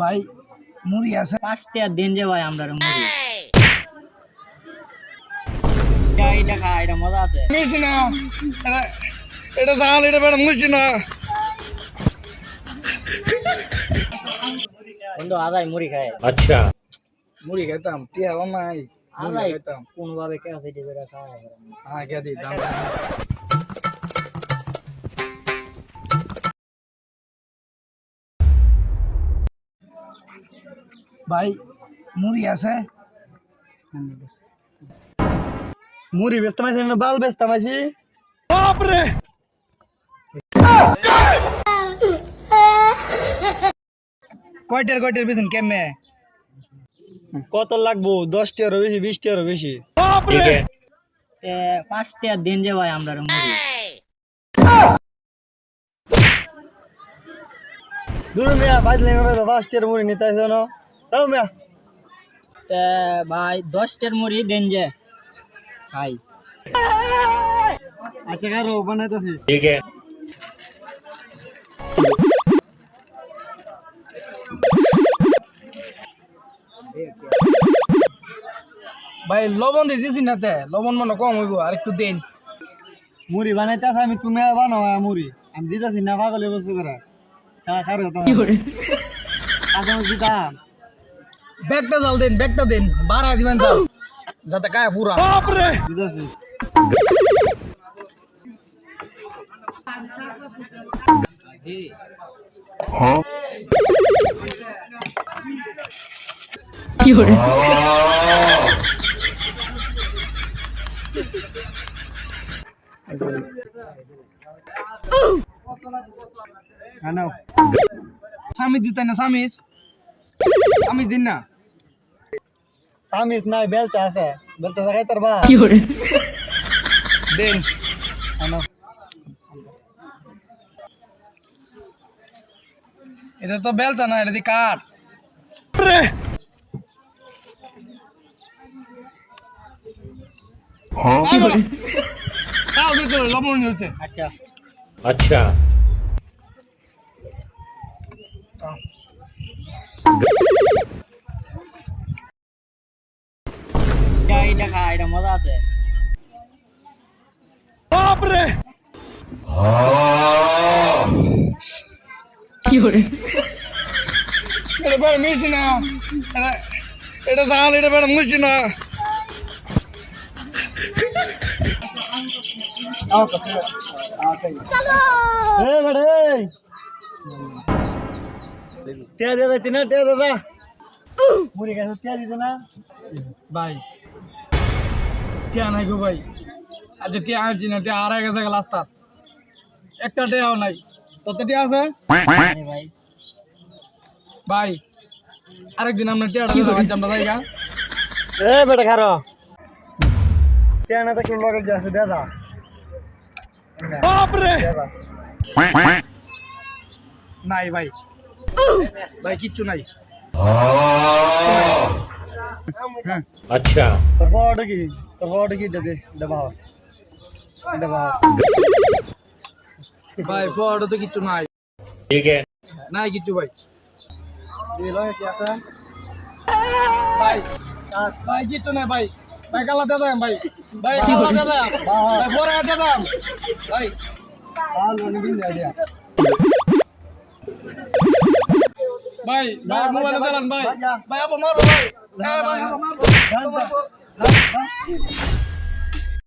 ভাই মুড়ি আছে। পাঁচটা দিন যে ভাই আমরা মুড়ি। এটা এটা খা এটা মজা আছে। না এটা এটা বেড়া মুলছি না। বন্ধু আদাই মুড়ি খায়। মুড়ি টিয়া নাই মুড়ি আদাই খাইতাম। কোন ভাবে কে আছে করে খাওয়া হ্যাঁ কে দি দাম ভাই মুড়ি আছে মুড়ি বেচতে মাইছি না বাল বেচতে মাইছি কয়টার কয়টার বেছেন কেমনে কত লাগবো দশ টিয়ারও বেশি বিশ টিয়ারও বেশি তে পাঁচটা দিন যে ভাই আমরা মুড়ি দূর মিয়া বাজলে হবে তো দশ টিয়ার মুড়ি নিতে আসো তাও মিয়া। তে ভাই দশটার মুড়ি দেন যে। খাই আচ্ছা কারও বানাইতেছি। ভাই লবণ দিয়ে দিছি না তে। লবণ মনে কম হইব আর একটু দেন। মুড়ি বানাইতে আছে আমি তুমি বানাও মুড়ি। আমি দিতেছি না পাগলে বস্তু করে। হ্যাঁ খারো তো আচ্ছা দিতা ব্যাগটা জাল দেন ব্যাগটা দেন। বাড়া দিবেন জাল। যাতে কায় পুরা দিতেছি হ্যাঁ নাও স্বামী দিতে না স্বামীস স্বামী দিন না। সামিস নাই বেলচা আছে। বেলচা জায়গায় তার বা কি করে দেন। এটা তো বেলচা না এটা দি কাঠ। লবণ হচ্ছে আচ্ছা। আচ্ছা। এটা এটা মজা আছে বেড়া মিলছি না এটা এটা এটা না এ বড়ে টিয়া দে দিতে না টিয়া দাদা মুড়ি না ভাই টিয়া নাই গো ভাই। আচ্ছা টিয়া আনছি না টিয়া হারাই গেছে রাস্তা একটা টিয়াও নাই। তত টিয়া আছে? ভাই ভাই আরেকদিন আমরা দিতে পারছি আমরা জায়গা এ বেটা খারো। টিয়া না থাকলে লগে যাচ্ছে দাদা বাপরে! নাই ভাই। ভাই কিচ্ছু নাই। अच्छा তোর বড় কি তোর বড় কি দে দে বাবা দে বাবা ভাই পড়ো তো কিচ্ছু নাই ठीक है নাই কিচ্ছু ভাই দি লগে কি আছে ভাই ভাই কিচ্ছু নাই ভাই ভাই কালা দাদা ভাই ভাই কালা দাদা ভাই বড় দাদা ভাই আল বনি বিন দে দিয়া ভাই ভাই মোবাইল চালান ভাই ভাই আপা মারো ভাই জান